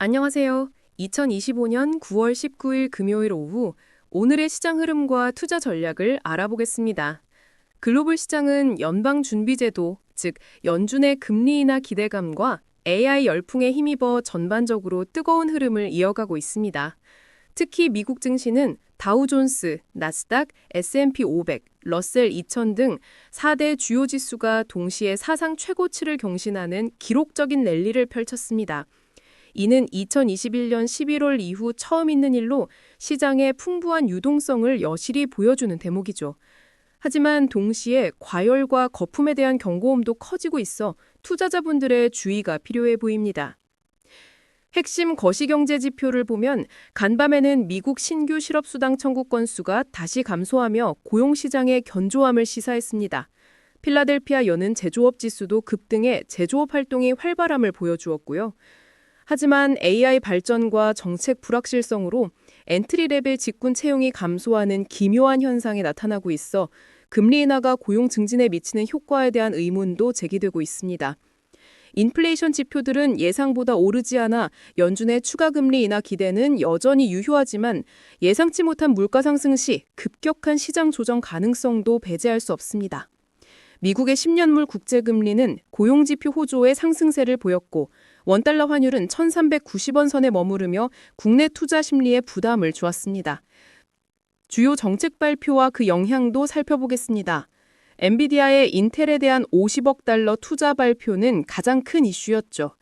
안녕하세요. 2025년 9월 19일 금요일 오후 오늘의 시장 흐름과 투자 전략을 알아보겠습니다. 글로벌 시장은 연방 준비제도, 즉 연준의 금리 인하 기대감과 AI 열풍에 힘입어 전반적으로 뜨거운 흐름을 이어가고 있습니다. 특히 미국 증시는 다우존스, 나스닥, S&P 500, 러셀 2000 등 4대 주요 지수가 동시에 사상 최고치를 경신하는 기록적인 랠리를 펼쳤습니다. 이는 2021년 11월 이후 처음 있는 일로 시장의 풍부한 유동성을 여실히 보여주는 대목이죠. 하지만 동시에 과열과 거품에 대한 경고음도 커지고 있어 투자자분들의 주의가 필요해 보입니다. 핵심 거시경제 지표를 보면 간밤에는 미국 신규 실업수당 청구 건수가 다시 감소하며 고용시장의 견조함을 시사했습니다. 필라델피아 여는 제조업 지수도 급등해 제조업 활동이 활발함을 보여주었고요. 하지만 AI 발전과 정책 불확실성으로 엔트리 레벨 직군 채용이 감소하는 기묘한 현상이 나타나고 있어 금리 인하가 고용 증진에 미치는 효과에 대한 의문도 제기되고 있습니다. 인플레이션 지표들은 예상보다 오르지 않아 연준의 추가 금리 인하 기대는 여전히 유효하지만 예상치 못한 물가 상승 시 급격한 시장 조정 가능성도 배제할 수 없습니다. 미국의 10년물 국제금리는 고용지표 호조의 상승세를 보였고 원달러 환율은 1390원 선에 머무르며 국내 투자 심리에 부담을 주었습니다. 주요 정책 발표와 그 영향도 살펴보겠습니다. 엔비디아의 인텔에 대한 50억 달러 투자 발표는 가장 큰 이슈였죠.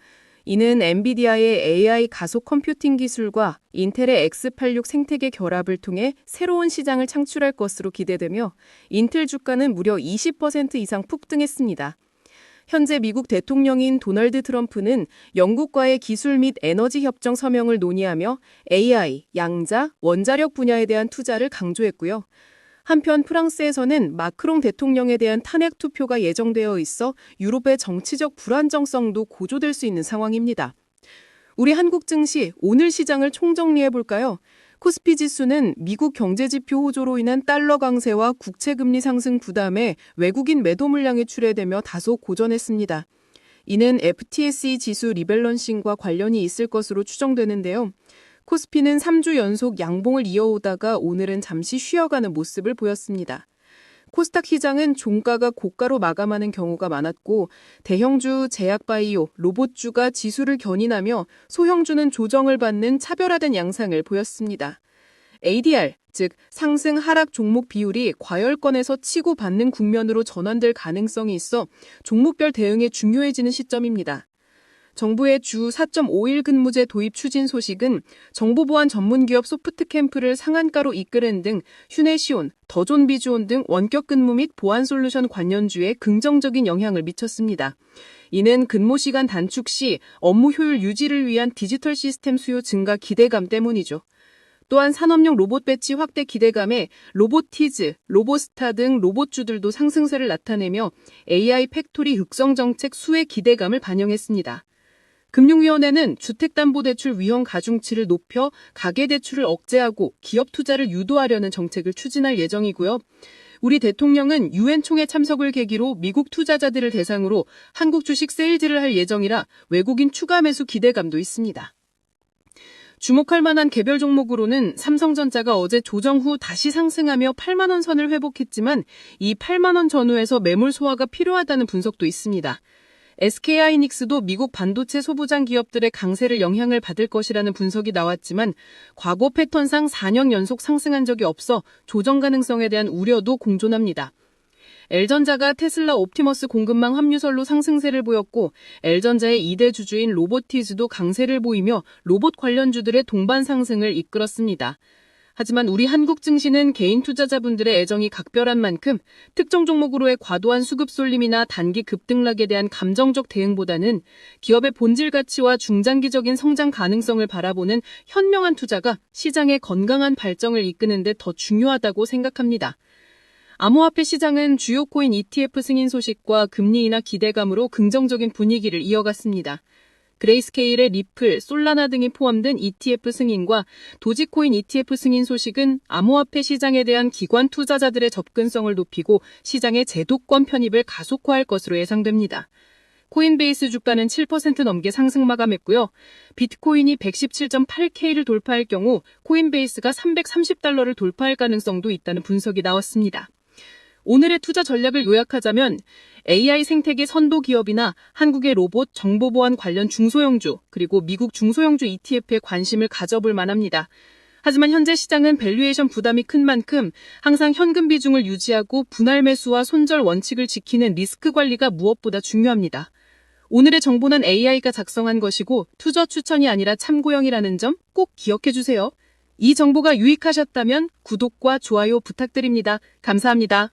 이는 엔비디아의 AI 가속 컴퓨팅 기술과 인텔의 X86 생태계 결합을 통해 새로운 시장을 창출할 것으로 기대되며 인텔 주가는 무려 20% 이상 폭등했습니다. 현재 미국 대통령인 도널드 트럼프는 영국과의 기술 및 에너지 협정 서명을 논의하며 AI, 양자, 원자력 분야에 대한 투자를 강조했고요. 한편 프랑스에서는 마크롱 대통령에 대한 탄핵 투표가 예정되어 있어 유럽의 정치적 불안정성도 고조될 수 있는 상황입니다. 우리 한국 증시 오늘 시장을 총정리해 볼까요? 코스피 지수는 미국 경제지표 호조로 인한 달러 강세와 국채금리 상승 부담에 외국인 매도 물량이 출회되며 다소 고전했습니다. 이는 FTSE 지수 리밸런싱과 관련이 있을 것으로 추정되는데요. 코스피는 3주 연속 양봉을 이어오다가 오늘은 잠시 쉬어가는 모습을 보였습니다. 코스닥 시장은 종가가 고가로 마감하는 경우가 많았고 대형주, 제약바이오, 로봇주가 지수를 견인하며 소형주는 조정을 받는 차별화된 양상을 보였습니다. ADR, 즉 상승 하락 종목 비율이 과열권에서 치고 받는 국면으로 전환될 가능성이 있어 종목별 대응에 중요해지는 시점입니다. 정부의 주 4.5일 근무제 도입 추진 소식은 정보보안 전문기업 소프트캠프를 상한가로 이끄는 등 휴네시온, 더존비주온 등 원격 근무 및 보안 솔루션 관련주에 긍정적인 영향을 미쳤습니다. 이는 근무 시간 단축 시 업무 효율 유지를 위한 디지털 시스템 수요 증가 기대감 때문이죠. 또한 산업용 로봇 배치 확대 기대감에 로보티즈, 로보스타 등 로봇주들도 상승세를 나타내며 AI 팩토리 흑성 정책 수혜 기대감을 반영했습니다. 금융위원회는 주택담보대출 위험 가중치를 높여 가계대출을 억제하고 기업 투자를 유도하려는 정책을 추진할 예정이고요. 우리 대통령은 유엔 총회 참석을 계기로 미국 투자자들을 대상으로 한국 주식 세일즈를 할 예정이라 외국인 추가 매수 기대감도 있습니다. 주목할 만한 개별 종목으로는 삼성전자가 어제 조정 후 다시 상승하며 8만 원 선을 회복했지만 이 8만 원 전후에서 매물 소화가 필요하다는 분석도 있습니다. SK하이닉스도 미국 반도체 소부장 기업들의 강세를 영향을 받을 것이라는 분석이 나왔지만 과거 패턴상 4년 연속 상승한 적이 없어 조정 가능성에 대한 우려도 공존합니다. L전자가 테슬라 옵티머스 공급망 합류설로 상승세를 보였고 L전자의 2대 주주인 로보티즈도 강세를 보이며 로봇 관련주들의 동반 상승을 이끌었습니다. 하지만 우리 한국 증시는 개인 투자자분들의 애정이 각별한 만큼 특정 종목으로의 과도한 수급 쏠림이나 단기 급등락에 대한 감정적 대응보다는 기업의 본질 가치와 중장기적인 성장 가능성을 바라보는 현명한 투자가 시장의 건강한 발전을 이끄는 데 더 중요하다고 생각합니다. 암호화폐 시장은 주요 코인 ETF 승인 소식과 금리 인하 기대감으로 긍정적인 분위기를 이어갔습니다. 그레이스케일의 리플, 솔라나 등이 포함된 ETF 승인과 도지코인 ETF 승인 소식은 암호화폐 시장에 대한 기관 투자자들의 접근성을 높이고 시장의 제도권 편입을 가속화할 것으로 예상됩니다. 코인베이스 주가는 7% 넘게 상승 마감했고요. 비트코인이 117.8K를 돌파할 경우 코인베이스가 330달러를 돌파할 가능성도 있다는 분석이 나왔습니다. 오늘의 투자 전략을 요약하자면 AI 생태계 선도 기업이나 한국의 로봇 정보보안 관련 중소형주 그리고 미국 중소형주 ETF에 관심을 가져볼 만합니다. 하지만 현재 시장은 밸류에이션 부담이 큰 만큼 항상 현금 비중을 유지하고 분할 매수와 손절 원칙을 지키는 리스크 관리가 무엇보다 중요합니다. 오늘의 정보는 AI가 작성한 것이고 투자 추천이 아니라 참고형이라는 점 꼭 기억해 주세요. 이 정보가 유익하셨다면 구독과 좋아요 부탁드립니다. 감사합니다.